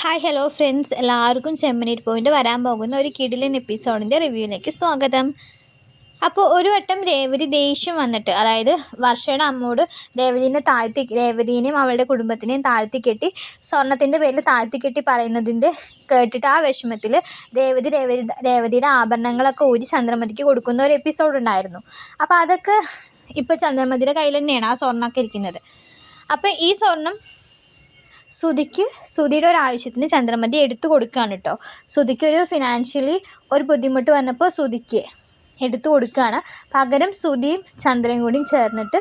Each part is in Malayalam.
ഹായ് ഹലോ ഫ്രണ്ട്സ് എല്ലാവർക്കും ചെമ്മനീർ പോയിന്റ് വരാൻ പോകുന്ന ഒരു കിടിലൻ എപ്പിസോഡിന്റെ റിവ്യൂവിലേക്ക് സ്വാഗതം. അപ്പോൾ ഒരു വട്ടം രേവതി ദേഷ്യം വന്നിട്ട് അതായത് വർഷയുടെ അമ്മോട് രേവതിനെ താഴ്ത്തി രേവതിനെയും അവളുടെ കുടുംബത്തിനെയും താഴ്ത്തി കെട്ടി സ്വർണത്തിന്റെ പേരിൽ താഴ്ത്തി കെട്ടി പറയുന്നതിന്റെ കേട്ടിട്ട് ആ വിഷമത്തിൽ രേവതി രേവതി രേവതിയുടെ ആഭരണങ്ങളൊക്കെ ഊരി ചന്ദ്രമതിക്ക് കൊടുക്കുന്ന ഒരു എപ്പിസോഡ് ഉണ്ടായിരുന്നു. അപ്പോൾ അതൊക്കെ ഇപ്പോൾ ചന്ദ്രമതിയുടെ കയ്യിൽ തന്നെയാണ് ആ സ്വർണമൊക്കെ ഇരിക്കുന്നത്. അപ്പോൾ ഈ സ്വർണം സുധിക്ക് ശ്രുതിയുടെ ഒരു ആവശ്യത്തിന് ചന്ദ്രമതി എടുത്തു കൊടുക്കുകയാണ് കേട്ടോ. ശ്രുതിക്ക് ഒരു ഫിനാൻഷ്യലി ഒരു ബുദ്ധിമുട്ട് വന്നപ്പോൾ ശ്രുതിക്ക് എടുത്തു കൊടുക്കുകയാണ്. പകരം ശ്രുതിയും ചന്ദ്രയും കൂടിയും ചേർന്നിട്ട്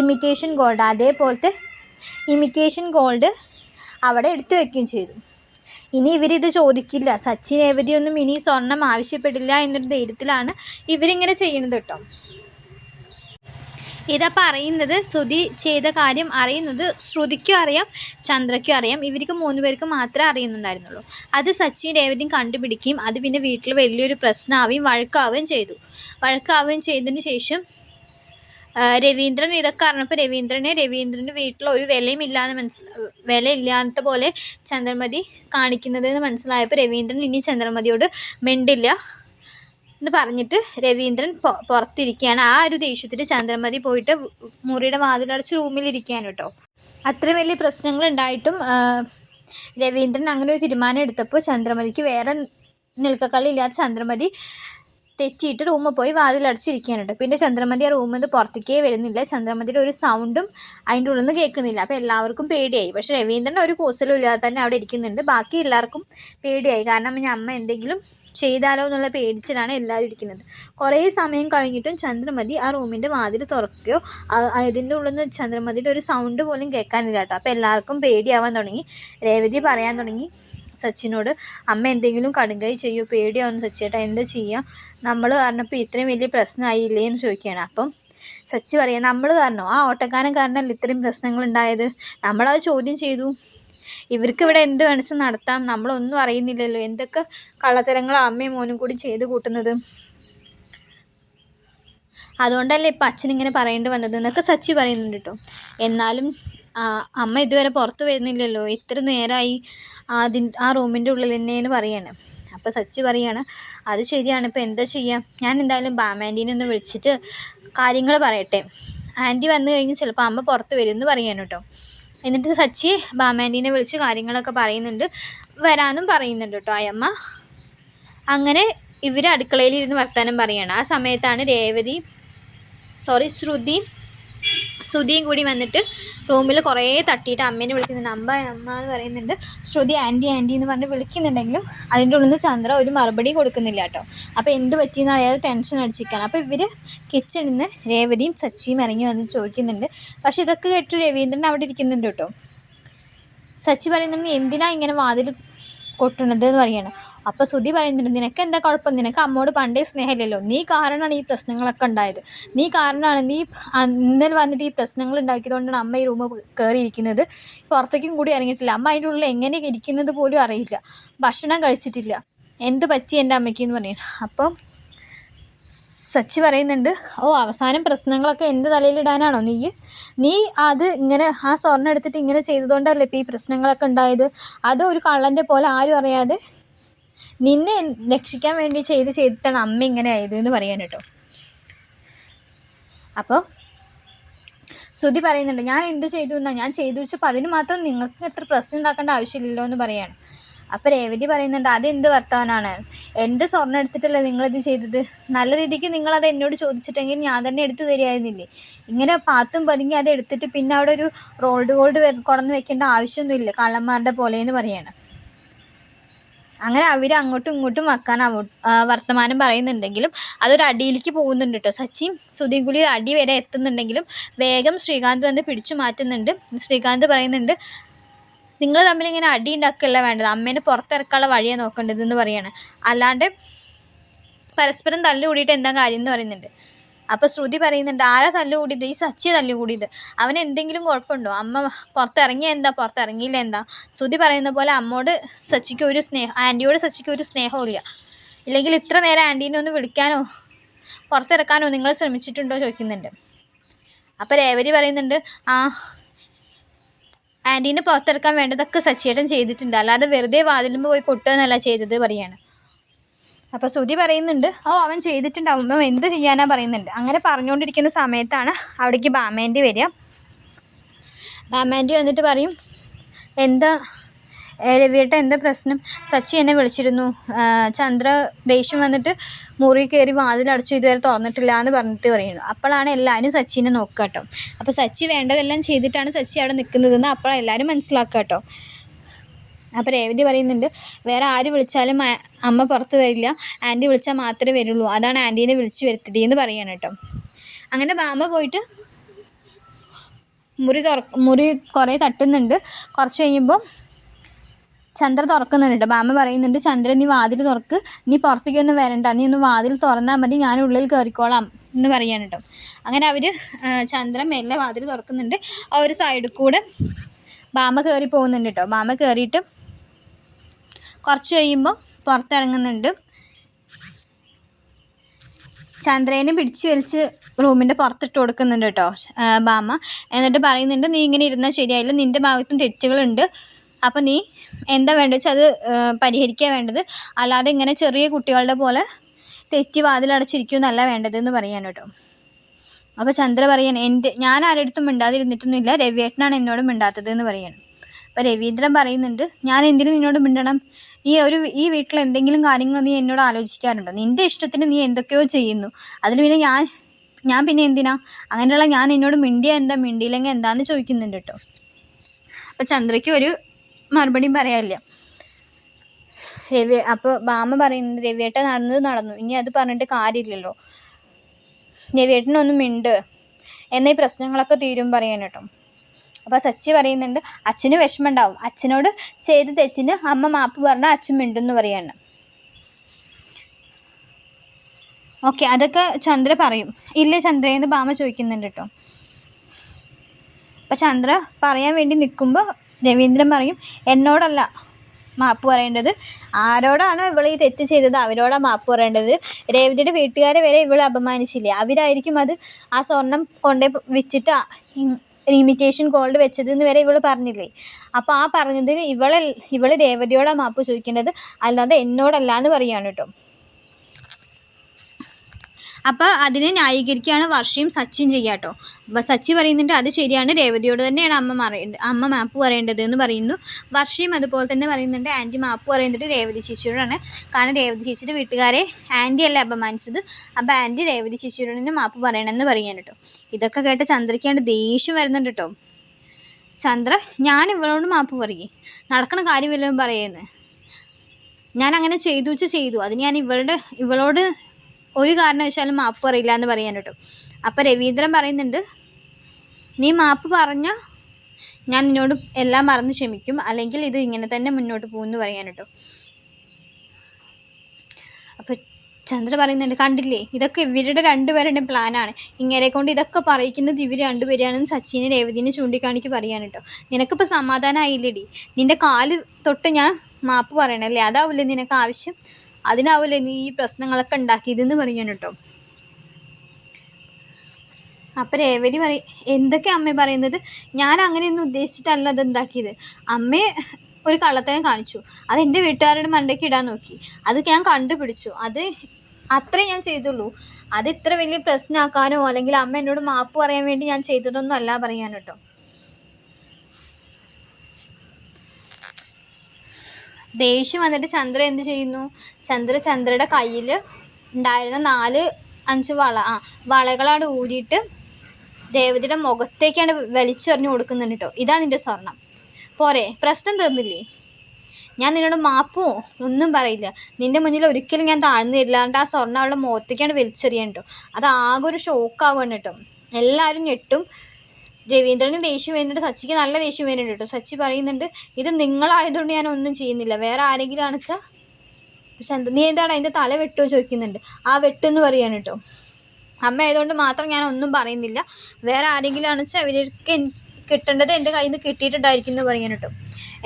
ഇമിറ്റേഷൻ ഗോൾഡ് അതേപോലത്തെ ഇമിറ്റേഷൻ ഗോൾഡ് അവിടെ എടുത്തു വെക്കുകയും ചെയ്തു. ഇനി ഇവരിത് ചോദിക്കില്ല. സച്ചിൻ രേവതിയൊന്നും ഇനി സ്വർണം ആവശ്യപ്പെടില്ല എന്നൊരു ധൈര്യത്തിലാണ് ഇവരിങ്ങനെ ചെയ്യുന്നത് കേട്ടോ. ഇതപ്പോൾ അറിയുന്നത് ശ്രുതി ചെയ്ത കാര്യം അറിയുന്നത് ശ്രുതിക്കും അറിയാം ചന്ദ്രയ്ക്കും അറിയാം. ഇവർക്ക് മൂന്ന് പേർക്ക് മാത്രമേ അറിയുന്നുണ്ടായിരുന്നുള്ളൂ. അത് സച്ചിൻ രേവതിയും കണ്ടുപിടിക്കുകയും അത് പിന്നെ വീട്ടിൽ വലിയൊരു പ്രശ്നമാവുകയും വഴക്കാവുകയും ചെയ്തു. വഴക്കാവുകയും ചെയ്തതിന് ശേഷം രവീന്ദ്രൻ ഇതൊക്കെ അറിഞ്ഞപ്പോൾ രവീന്ദ്രനെ രവീന്ദ്രന്റെ വീട്ടിൽ ഒരു വിലയും ഇല്ലാന്ന് മനസ്സില വില ഇല്ലാത്ത പോലെ ചന്ദ്രമതി കാണിക്കുന്നതെന്ന് മനസ്സിലായപ്പോൾ രവീന്ദ്രൻ ഇനി ചന്ദ്രമതിയോട് മിണ്ടില്ല. എന്ന് പറഞ്ഞിട്ട് രവീന്ദ്രൻ പുറത്തിരിക്കുകയാണ്. ആ ഒരു ദേഷ്യത്തിൽ ചന്ദ്രമതി പോയിട്ട് മുറിയുടെ വാതിലടച്ച് റൂമിലിരിക്കുകയാണ് കേട്ടോ. അത്ര വലിയ പ്രശ്നങ്ങൾ ഉണ്ടായിട്ടും രവീന്ദ്രൻ അങ്ങനെ ഒരു തീരുമാനം എടുത്തപ്പോൾ ചന്ദ്രമതിക്ക് വേറെ നിൽക്കക്കള്ളില്ലാത്ത ചന്ദ്രമതി തെറ്റിയിട്ട് റൂമിൽ പോയി വാതിലടച്ചിരിക്കുകയാണ് കേട്ടോ. പിന്നെ ചന്ദ്രമതി ആ റൂമിൽ നിന്ന് പുറത്തേക്കേ വരുന്നില്ല. ചന്ദ്രമതിയുടെ ഒരു സൗണ്ടും അതിന്റെ ഉള്ളിൽ നിന്ന് കേൾക്കുന്നില്ല. അപ്പോൾ എല്ലാവർക്കും പേടിയായി. പക്ഷേ രവീന്ദ്രൻ ഒരു കൂസലും ഇല്ലാതെ തന്നെ അവിടെ ഇരിക്കുന്നുണ്ട്. ബാക്കി എല്ലാവർക്കും പേടിയായി. കാരണം ഇനി അമ്മ എന്തെങ്കിലും ചെയ്താലോ എന്നുള്ള പേടിച്ചിലാണ് എല്ലാവരും ഇരിക്കുന്നത്. കുറേ സമയം കഴിഞ്ഞിട്ടും ചന്ദ്രമതി ആ റൂമിന്റെ വാതിൽ തുറക്കുകയോ അതിന്റെ ഉള്ളിൽ നിന്ന് ചന്ദ്രമതിയുടെ ഒരു സൗണ്ട് പോലും കേൾക്കാനില്ല കേട്ടോ. അപ്പോൾ എല്ലാവർക്കും പേടിയാവാൻ തുടങ്ങി. രേവതി പറയാൻ തുടങ്ങി സച്ചിനോട് അമ്മ എന്തെങ്കിലും കടുങ്കൈ ചെയ്യൂ പേടിയാവുന്നു സച്ചിയേട്ടാ എന്താ ചെയ്യുക നമ്മൾ കാരണപ്പോൾ ഇത്രയും വലിയ പ്രശ്നമായില്ലേ? എന്ന് ചോദിക്കുകയാണ്. അപ്പം സച്ചി പറയാം നമ്മൾ കാരണോ? ആ ഓട്ടക്കാരൻ കാരണമല്ല ഇത്രയും പ്രശ്നങ്ങൾ ഉണ്ടായത്? നമ്മളത് ചോദ്യം ചെയ്തു. ഇവർക്ക് ഇവിടെ എന്ത് വേണിച്ച് നടത്താം? നമ്മളൊന്നും അറിയുന്നില്ലല്ലോ. എന്തൊക്കെ കള്ളത്തരങ്ങളോ അമ്മയും മോനും കൂടി ചെയ്ത് കൂട്ടുന്നത്? അതുകൊണ്ടല്ലേ ഇപ്പം അച്ഛനിങ്ങനെ പറയേണ്ടി വന്നത്. എന്നൊക്കെ സച്ചി പറയുന്നുണ്ട് കേട്ടോ. എന്നാലും അമ്മ ഇതുവരെ പുറത്ത് വരുന്നില്ലല്ലോ. ഇത്ര നേരമായി അതിൻ ആ റൂമിന്റെ ഉള്ളിൽ തന്നെയെന്ന് പറയാണ്. അപ്പോൾ സച്ചി പറയാണ് അത് ശരിയാണ്. ഇപ്പോൾ എന്താ ചെയ്യുക ഞാൻ എന്തായാലും ബാമാന്റീനെ ഒന്ന് വിളിച്ചിട്ട് കാര്യങ്ങൾ പറയട്ടെ. ആന്റി വന്നു കഴിഞ്ഞ് ചിലപ്പോൾ അമ്മ പുറത്ത് വരും എന്ന് പറയാൻ എന്നിട്ട് സച്ചി ബാമാന്റീനെ വിളിച്ച് കാര്യങ്ങളൊക്കെ പറയുന്നുണ്ട്. വരാനും പറയുന്നുണ്ട് കേട്ടോ അയമ്മ. അങ്ങനെ ഇവർ അടുക്കളയിൽ ഇരുന്ന് വർത്തമാനം പറയണം. ആ സമയത്താണ് രേവതി സോറി ശ്രുതി ശ്രുതിയും കൂടി വന്നിട്ട് റൂമിൽ കുറേ തട്ടിയിട്ട് അമ്മേനെ വിളിക്കുന്നുണ്ട്. അമ്മ അമ്മ എന്ന് പറയുന്നുണ്ട്. ശ്രുതി ആന്റി ആന്റി എന്ന് പറഞ്ഞ് വിളിക്കുന്നുണ്ടെങ്കിലും അതിന്റെ ഉള്ളിൽ നിന്ന് ചന്ദ്ര ഒരു മറുപടി കൊടുക്കുന്നില്ല കേട്ടോ. അപ്പോൾ എന്ത് പറ്റിയെന്ന് അറിയാതെ ടെൻഷൻ അടിച്ചിരിക്കുകയാണ്. അപ്പോൾ ഇവർ കിച്ചണിൽ നിന്ന് രേവതിയും സച്ചിയും ഇറങ്ങി വന്ന് ചോദിക്കുന്നുണ്ട്. പക്ഷേ ഇതൊക്കെ കേട്ട് രവീന്ദ്രൻ അവിടെ ഇരിക്കുന്നുണ്ട് കേട്ടോ. സച്ചി പറയുന്നുണ്ട് എന്തിനാ ഇങ്ങനെ വാതിൽ കൊട്ടുന്നത് എന്ന് പറയുന്നത് അപ്പോൾ സുധി പറയുന്നുണ്ട് നിനക്ക് എന്താ കുഴപ്പം? നിനക്ക് അമ്മോട് പണ്ടേ സ്നേഹമില്ലല്ലോ. നീ കാരണമാണ് ഈ പ്രശ്നങ്ങളൊക്കെ ഉണ്ടായത്. നീ കാരണമാണ് നീ ഇന്നലെ വന്നിട്ട് ഈ പ്രശ്നങ്ങൾ ഉണ്ടാക്കിയതുകൊണ്ടാണ് അമ്മ ഈ റൂമ് കയറിയിരിക്കുന്നത് പുറത്തേക്കും കൂടി ഇറങ്ങിയിട്ടില്ല. അമ്മ അതിന്റെ ഉള്ളിൽ എങ്ങനെ ഇരിക്കുന്നത് പോലും അറിയില്ല. ഭക്ഷണം കഴിച്ചിട്ടില്ല. എന്ത് പറ്റി എന്റെ അമ്മയ്ക്ക്? എന്ന് പറയും അപ്പം സച്ചി പറയുന്നുണ്ട് ഓ അവസാനം പ്രശ്നങ്ങളൊക്കെ എന്റെ തലയിലിടാനാണോ നീ? നീ അത് ഇങ്ങനെ ആ സ്വർണം എടുത്തിട്ട് ഇങ്ങനെ ചെയ്തതുകൊണ്ടല്ലേ ഇപ്പോൾ ഈ പ്രശ്നങ്ങളൊക്കെ ഉണ്ടായത്? അത് ഒരു കള്ളന്റെ പോലെ ആരും അറിയാതെ നിന്നെ രക്ഷിക്കാൻ വേണ്ടി ചെയ്ത് ചെയ്തിട്ടാണ് അമ്മ ഇങ്ങനെ ആയത് എന്ന് പറയാൻ കേട്ടോ. അപ്പോൾ ശ്രുതി പറയുന്നുണ്ട് ഞാൻ എന്ത് ചെയ്തു എന്നാ? ഞാൻ ചെയ്തു വെച്ചപ്പോൾ അതിന് മാത്രം നിങ്ങൾക്ക് എത്ര പ്രശ്നം ഉണ്ടാക്കേണ്ട ആവശ്യമില്ലല്ലോ എന്ന് പറയാണ്. അപ്പോൾ രേവതി പറയുന്നുണ്ട് അതെന്ത് വർത്തമാനമാണ് എന്റെ സ്വർണം എടുത്തിട്ടല്ലേ നിങ്ങളിത് ചെയ്തത്? നല്ല രീതിക്ക് നിങ്ങളത് എന്നോട് ചോദിച്ചിട്ടെങ്കിൽ ഞാൻ തന്നെ എടുത്തു തരികയായിരുന്നില്ലേ? ഇങ്ങനെ പാത്തും പതുങ്ങി അത് എടുത്തിട്ട് പിന്നെ അവിടെ ഒരു റോൾഡ് ഗോൾഡ് കൊടന്ന് വെക്കേണ്ട ആവശ്യമൊന്നുമില്ല കള്ളന്മാരുടെ പോലെ എന്ന് പറയാണ്. അങ്ങനെ അവർ അങ്ങോട്ടും ഇങ്ങോട്ടും വെക്കാൻ വർത്തമാനം പറയുന്നുണ്ടെങ്കിലും അതൊരു അടിയിലേക്ക് പോകുന്നുണ്ട് കേട്ടോ സച്ചിൻ സുധീം കൂടി അടി വരെ എത്തുന്നുണ്ടെങ്കിലും വേഗം ശ്രീകാന്ത് വന്ന് പിടിച്ചു മാറ്റുന്നുണ്ട്. ശ്രീകാന്ത് പറയുന്നുണ്ട് നിങ്ങൾ തമ്മിൽ ഇങ്ങനെ അടി ഉണ്ടാക്കുകയല്ല വേണ്ടത്. അമ്മേനെ പുറത്തിറക്കാനുള്ള വഴിയാണ് നോക്കേണ്ടതെന്ന് പറയാണ്. അല്ലാണ്ട് പരസ്പരം തല്ലുകൂടിയിട്ട് എന്താ കാര്യം എന്ന് പറയുന്നുണ്ട്. അപ്പോൾ ശ്രുതി പറയുന്നുണ്ട് ആരാ തല്ലുകൂടിയത് ഈ സച്ചി തല്ലുകൂടിയത് കൂടിയത്. അവന് എന്തെങ്കിലും കുഴപ്പമുണ്ടോ? അമ്മ പുറത്തിറങ്ങിയ എന്താ? പുറത്തിറങ്ങിയില്ല എന്താ? ശ്രുതി പറയുന്ന പോലെ അമ്മോട് സച്ചിക്ക് ഒരു സ്നേഹം ആന്റിയോട് സച്ചിക്ക് ഒരു സ്നേഹവും ഇല്ല ഇല്ലെങ്കിൽ ഇത്ര നേരം ആന്റീനെ ഒന്ന് വിളിക്കാനോ? പുറത്തിറക്കാനോ നിങ്ങൾ ശ്രമിച്ചിട്ടുണ്ടോ? ചോദിക്കുന്നുണ്ട്. അപ്പോൾ രേവതി പറയുന്നുണ്ട് ആ ആന്റീനെ പുറത്തിറക്കാൻ വേണ്ടതൊക്കെ സച്ചിയേട്ടൻ ചെയ്തിട്ടുണ്ട്. അല്ലാതെ വെറുതെ വാതിലുമ്പ് പോയി കൊട്ടുകയെന്നല്ല ചെയ്തത് പറയാണ്. അപ്പോൾ ശ്രുതി പറയുന്നുണ്ട് ഓ അവൻ ചെയ്തിട്ടുണ്ടാവും അവൻ എന്ത് ചെയ്യാനാ പറയുന്നുണ്ട്? അങ്ങനെ പറഞ്ഞുകൊണ്ടിരിക്കുന്ന സമയത്താണ് അവിടേക്ക് ബാമേന്റെ വരിക. ബാമാന്റി വന്നിട്ട് പറയും എന്താ രവിയേട്ട എന്താ പ്രശ്നം? സച്ചി എന്നെ വിളിച്ചിരുന്നു. ചന്ദ്ര ദേഷ്യം വന്നിട്ട് മുറി കയറി വാതിലടച്ചു ഇതുവരെ തുറന്നിട്ടില്ല എന്ന് പറഞ്ഞിട്ട് പറയുന്നു. അപ്പോഴാണ് എല്ലാവരും സച്ചിനെ നോക്കുക കേട്ടോ. അപ്പോൾ സച്ചി വേണ്ടതെല്ലാം ചെയ്തിട്ടാണ് സച്ചി അവിടെ നിൽക്കുന്നതെന്ന് അപ്പോൾ എല്ലാവരും മനസ്സിലാക്കുക കേട്ടോ. അപ്പോൾ രേവതി പറയുന്നുണ്ട് വേറെ ആര് വിളിച്ചാലും അമ്മ പുറത്ത് വരില്ല. ആന്റി വിളിച്ചാൽ മാത്രമേ വരുള്ളൂ. അതാണ് ആന്റീനെ വിളിച്ച് വരുത്തിയത് എന്ന് പറയാണ് കേട്ടോ. അങ്ങനെ ബാമ പോയിട്ട് മുറി തുറ മുറി കുറേ തട്ടുന്നുണ്ട്. കുറച്ച് കഴിയുമ്പോൾ ചന്ദ്ര തുറക്കുന്നുണ്ട്. മാമ പറയുന്നുണ്ട് ചന്ദ്ര നീ വാതിൽ തുറക്ക്. നീ പുറത്തേക്കൊന്നും വരണ്ട. നീ ഒന്ന് വാതിൽ തുറന്നാൽ മതി. ഞാൻ ഉള്ളിൽ കയറിക്കോളാം എന്ന് പറയാണ് കേട്ടോ. അങ്ങനെ അവർ ചന്ദ്രൻ മെല്ലെ വാതിൽ തുറക്കുന്നുണ്ട്. ആ ഒരു സൈഡിൽ കൂടെ മാമ കയറി പോകുന്നുണ്ട് കേട്ടോ. മാമ കയറിയിട്ട് കുറച്ച് കഴിയുമ്പോൾ പുറത്തിറങ്ങുന്നുണ്ട്. ചന്ദ്രേനെ പിടിച്ച് വലിച്ച് റൂമിന്റെ പുറത്തിട്ട് കൊടുക്കുന്നുണ്ട് കേട്ടോ ബാമ എന്നിട്ട് പറയുന്നുണ്ട് നീ ഇങ്ങനെ ഇരുന്നാൽ ശരിയായില്ല. നിന്റെ ഭാഗത്തും തെറ്റുകളുണ്ട്. അപ്പം നീ എന്താ വേണ്ടത് വെച്ചാൽ അത് പരിഹരിക്കുക വേണ്ടത്. അല്ലാതെ ഇങ്ങനെ ചെറിയ കുട്ടികളുടെ പോലെ തെറ്റി വാതിലടച്ചിരിക്കുമെന്നല്ല വേണ്ടത് എന്ന് പറയാൻ കേട്ടോ. അപ്പോൾ ചന്ദ്ര പറയാൻ എന്റെ ഞാൻ ആരുടെടുത്തും മിണ്ടാതിരുന്നിട്ടൊന്നുമില്ല. രവിയേട്ടനാണ് എന്നോട് മിണ്ടാത്തത് എന്ന് പറയാണ്. അപ്പോൾ രവീന്ദ്രൻ പറയുന്നുണ്ട് ഞാൻ എന്തിനു നിന്നോട് മിണ്ടണം? ഈ ഒരു ഈ വീട്ടിൽ എന്തെങ്കിലും കാര്യങ്ങൾ നീ എന്നോട് ആലോചിക്കാറുണ്ടോ? നിന്റെ ഇഷ്ടത്തിന് നീ എന്തൊക്കെയോ ചെയ്യുന്നു. അതിന് പിന്നെ ഞാൻ ഞാൻ പിന്നെ എന്തിനാ? അങ്ങനെയുള്ള ഞാൻ എന്നോട് മിണ്ടിയ എന്താ? മിണ്ടിയില്ലെങ്കിൽ എന്താന്ന് ചോദിക്കുന്നുണ്ട് കേട്ടോ. അപ്പോൾ ചന്ദ്രയ്ക്ക് ഒരു മറുപടിയും പറയാനില്ല. രവി അപ്പോൾ ബാമ പറയുന്നത് രവിയേട്ട നടന്നത് നടന്നു. ഇനി അത് പറഞ്ഞിട്ട് കാര്യമില്ലല്ലോ. രവിയേട്ടനൊന്നും മിണ്ട്. എന്നീ പ്രശ്നങ്ങളൊക്കെ തീരും പറയാൻ കേട്ടോ. അപ്പോൾ സച്ചി പറയുന്നുണ്ട് അച്ഛന് വിഷമമുണ്ടാവും. അച്ഛനോട് ചെയ്ത തെറ്റിന് അമ്മ മാപ്പ് പറഞ്ഞാൽ അച്ഛൻ മിണ്ടെന്ന് പറയാണ് ഓക്കെ അതൊക്കെ ചന്ദ്ര പറയും. ഇല്ലേ ചന്ദ്രയെന്ന് ബാമ ചോദിക്കുന്നുണ്ട് കേട്ടോ. അപ്പോൾ ചന്ദ്ര പറയാൻ വേണ്ടി നിൽക്കുമ്പോൾ രവീന്ദ്രൻ പറയും എന്നോടല്ല മാപ്പ് പറയേണ്ടത്. ആരോടാണ് ഇവൾ ഈ തെറ്റ് ചെയ്തത്? അവരോടാണ് മാപ്പ് പറയേണ്ടത്. രേവതിയുടെ വീട്ടുകാരെ വരെ ഇവൾ അപമാനിച്ചില്ലേ? അവരായിരിക്കും അത് ആ സ്വർണം കൊണ്ടേ വെച്ചിട്ട് ഇമിറ്റേഷൻ ഗോൾഡ് വെച്ചതെന്ന് വരെ ഇവൾ പറഞ്ഞില്ലേ? അപ്പോൾ ആ പറഞ്ഞതിന് ഇവളെ ഇവൾ രേവതിയോടാണ് മാപ്പ് ചോദിക്കേണ്ടത്? അല്ലാതെ എന്നോടല്ല എന്ന് പറയുകയാണ് കേട്ടോ അപ്പോൾ അതിനെ ന്യായീകരിക്കുകയാണ് വർഷയും സച്ചിൻ ചെയ്യാട്ടോ അപ്പോൾ സച്ചി പറയുന്നുണ്ട് അത് ശരിയാണ്. രേവതിയോട് തന്നെയാണ് അമ്മ പറയേണ്ടത് അമ്മ മാപ്പ് പറയേണ്ടത് എന്ന് പറയുന്നു. വർഷയും അതുപോലെ തന്നെ പറയുന്നുണ്ട് ആന്റി മാപ്പ് പറയുന്നത് രേവതി ചേച്ചിയോടാണ്. കാരണം രേവതി ചേച്ചിയുടെ വീട്ടുകാരെ ആന്റി അല്ല അപമാനിച്ചത്. അപ്പോൾ ആന്റി രേവതി ചേച്ചിയോട് തന്നെ മാപ്പ് പറയണമെന്ന് പറയാൻ കേട്ടോ. ഇതൊക്കെ കേട്ട ചന്ദ്രയ്ക്കാണ്ട് ദേഷ്യം വരുന്നുണ്ട് കേട്ടോ. ചന്ദ്ര ഞാൻ ഇവളോട് മാപ്പ് പറയേ. നടക്കണ കാര്യമില്ലെന്ന് പറയുന്നത് ഞാൻ അങ്ങനെ ചെയ്തു വെച്ച് ചെയ്തു. അത് ഞാൻ ഇവളുടെ ഇവളോട് ഒരു കാരണവശാലും മാപ്പ് പറയില്ല എന്ന് പറയാൻ കേട്ടോ. അപ്പോൾ രവീന്ദ്രൻ പറയുന്നുണ്ട് നീ മാപ്പ് പറഞ്ഞ ഞാൻ നിന്നോട് എല്ലാം മറന്ന് ക്ഷമിക്കും അല്ലെങ്കിൽ ഇത് ഇങ്ങനെ തന്നെ മുന്നോട്ട് പോകുമെന്ന് പറയാൻ കേട്ടോ. അപ്പോൾ ചന്ദ്ര പറയുന്നുണ്ട് കണ്ടില്ലേ? ഇതൊക്കെ ഇവരുടെ രണ്ടുപേരുടെയും പ്ലാനാണ് ഇങ്ങനെ കൊണ്ട് ഇതൊക്കെ പറയിക്കുന്നത് ഇവർ രണ്ടുപേരാണെന്ന് സച്ചിനെ രേവതിനെ ചൂണ്ടിക്കാണിക്ക് പറയാൻ കേട്ടോ. നിനക്കിപ്പോൾ സമാധാനമായില്ലേടി നിന്റെ കാൽ തൊട്ട് ഞാൻ മാപ്പ് പറയണല്ലേ? അതാവില്ലേ നിനക്ക് ആവശ്യം? അതിനാവില്ലേ നീ ഈ പ്രശ്നങ്ങളൊക്കെ ഉണ്ടാക്കിയതെന്ന് പറയാൻ കേട്ടോ. അപ്പം രേവതി പറയും എന്തൊക്കെ അമ്മ പറയുന്നത്? ഞാൻ അങ്ങനെയൊന്നും ഉദ്ദേശിച്ചിട്ടല്ല അത് ഉണ്ടാക്കിയത്. അമ്മ ഒരു കള്ളത്തരം കാണിച്ചു. അത് എന്റെ വീട്ടുകാരുടെ മണ്ടയ്ക്ക് ഇടാൻ നോക്കി. അത് ഞാൻ കണ്ടുപിടിച്ചു. അത് അത്രേ ഞാൻ ചെയ്തുള്ളൂ. അത് ഇത്ര വലിയ പ്രശ്നമാക്കാനോ അല്ലെങ്കിൽ അമ്മ എന്നോട് മാപ്പ് പറയാൻ വേണ്ടി ഞാൻ ചെയ്തതൊന്നും അല്ല പറയാൻ കേട്ടോ. ദേഷ്യം വന്നിട്ട് ചന്ദ്ര എന്ത് ചെയ്യുന്നു? ചന്ദ്ര ചന്ദ്രയുടെ കയ്യിൽ ഉണ്ടായിരുന്ന നാല് അഞ്ച് വള ആ വളകളാണ് ഊരിയിട്ട് രേവതിയുടെ മുഖത്തേക്കാണ് വലിച്ചെറിഞ്ഞു കൊടുക്കുന്നുണ്ട് കേട്ടോ ഇതാ നിന്റെ സ്വർണം. പോരെ പ്രശ്നം തീർന്നില്ലേ? ഞാൻ നിന്നോട് മാപ്പോ ഒന്നും പറയില്ല. നിന്റെ മുന്നിൽ ഒരിക്കലും ഞാൻ താഴ്ന്നു തരില്ലാണ്ട് ആ സ്വർണം അവളുടെ മുഖത്തേക്കാണ് വലിച്ചെറിയാൻ കേട്ടോ അത് ആകെ ഒരു ഷോക്കാവുകയാണ് കേട്ടോ എല്ലാവരും ഞെട്ടും. രവീന്ദ്രന് ദേഷ്യം വരുന്നുണ്ട് സച്ചിക്ക് നല്ല ദേഷ്യം വരുന്നുണ്ട് കേട്ടോ. സച്ചി പറയുന്നുണ്ട് ഇത് നിങ്ങളായതുകൊണ്ട് ഞാൻ ഒന്നും ചെയ്യുന്നില്ല. വേറെ ആരെങ്കിലും ആണെച്ചാൽ പക്ഷെ എന്താ നീ എന്താണ് അതിന്റെ തല വെട്ടുമോ ചോദിക്കുന്നുണ്ട്. ആ വെട്ടെന്ന് പറയാൻ കേട്ടോ. അമ്മ ആയതുകൊണ്ട് മാത്രം ഞാൻ ഒന്നും പറയുന്നില്ല. വേറെ ആരെങ്കിലും ആണെച്ചാൽ അവർക്ക് കിട്ടേണ്ടത് എന്റെ കയ്യിൽ നിന്ന് കിട്ടിയിട്ടുണ്ടായിരിക്കും എന്ന് പറയാൻ കേട്ടോ.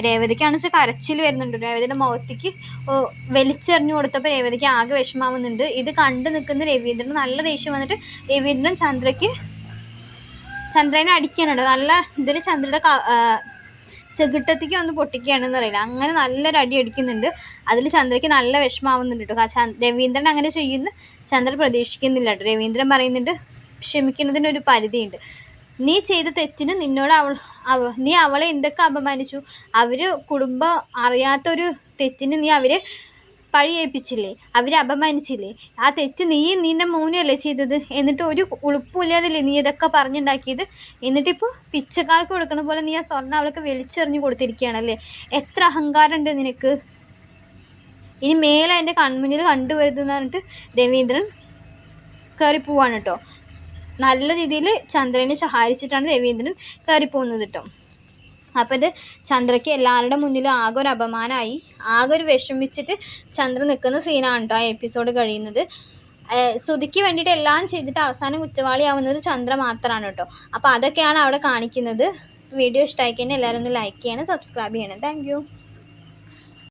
രേവതിക്കാണെന്ന് വെച്ചാൽ കരച്ചിൽ വരുന്നുണ്ട്. രേവതിയുടെ മുഖത്തേക്ക് വലിച്ചെറിഞ്ഞു കൊടുത്തപ്പോൾ രേവതിക്ക് ആകെ വിഷമാവുന്നുണ്ട് ഇത് കണ്ടു നിൽക്കുന്ന രവീന്ദ്രൻ നല്ല ദേഷ്യം വന്നിട്ട് രവീന്ദ്രൻ ചന്ദ്രയ്ക്ക് ചന്ദ്രനെ അടിക്കാനുണ്ട്. നല്ല ഇതിൽ ചന്ദ്രയുടെ ചെകിട്ടത്തേക്ക് ഒന്ന് പൊട്ടിക്കുകയാണെന്ന് അറിയില്ല. അങ്ങനെ നല്ലൊരു അടി അടിക്കുന്നുണ്ട്. അതിൽ ചന്ദ്രയ്ക്ക് നല്ല വിഷമാവുന്നുണ്ട് കേട്ടോ. രവീന്ദ്രൻ അങ്ങനെ ചെയ്യുന്നു. ചന്ദ്രൻ പ്രതീക്ഷിക്കുന്നില്ല കേട്ടോ. രവീന്ദ്രൻ പറയുന്നുണ്ട് ക്ഷമിക്കുന്നതിനൊരു പരിധിയുണ്ട്. നീ ചെയ്ത തെറ്റിന് നിന്നോട് അവൾ അവ നീ അവളെ എന്തൊക്കെ അപമാനിച്ചു? അവർ കുടുംബം അറിയാത്തൊരു തെറ്റിന് നീ അവരെ പഴിയേൽപ്പിച്ചില്ലേ അവരെ അപമാനിച്ചില്ലേ? ആ തെറ്റ് നീ നിന്റെ മോനുമല്ലേ ചെയ്തത്? എന്നിട്ട് ഒരു ഉളുപ്പില്ലാതില്ലേ നീ ഇതൊക്കെ പറഞ്ഞുണ്ടാക്കിയത്? എന്നിട്ടിപ്പോൾ പിച്ചക്കാർക്ക് കൊടുക്കണ പോലെ നീ ആ സ്വർണം അവൾക്ക് വലിച്ചെറിഞ്ഞു കൊടുത്തിരിക്കുകയാണല്ലേ? എത്ര അഹങ്കാരമുണ്ട് നിനക്ക്? ഇനി മേലെ എന്റെ കൺമുന്നിൽ കണ്ടുവരുതെന്ന് പറഞ്ഞിട്ട് രവീന്ദ്രൻ കയറി പോവാണ് കേട്ടോ. നല്ല രീതിയിൽ ചന്ദ്രനെ സഹായിച്ചിട്ടാണ് രവീന്ദ്രൻ കയറി പോകുന്നത് കേട്ടോ. അപ്പോൾ ഇത് ചന്ദ്രയ്ക്ക് എല്ലാവരുടെ മുന്നിൽ ആകെ ഒരു അപമാനമായി. ആകെ ഒരു വിഷമിച്ചിട്ട് ചന്ദ്ര നിൽക്കുന്ന സീനാണ് കേട്ടോ ആ എപ്പിസോഡ് കഴിയുന്നത്. ശ്രുതിക്ക് വേണ്ടിയിട്ട് എല്ലാം ചെയ്തിട്ട് അവസാനം കുറ്റവാളിയാവുന്നത് ചന്ദ്ര മാത്രമാണ് കേട്ടോ അപ്പോൾ അതൊക്കെയാണ് അവിടെ കാണിക്കുന്നത്. വീഡിയോ ഇഷ്ടമായി കഴിഞ്ഞാൽ എല്ലാവരും ഒന്ന് ലൈക്ക് ചെയ്യണം സബ്സ്ക്രൈബ് ചെയ്യണം. താങ്ക്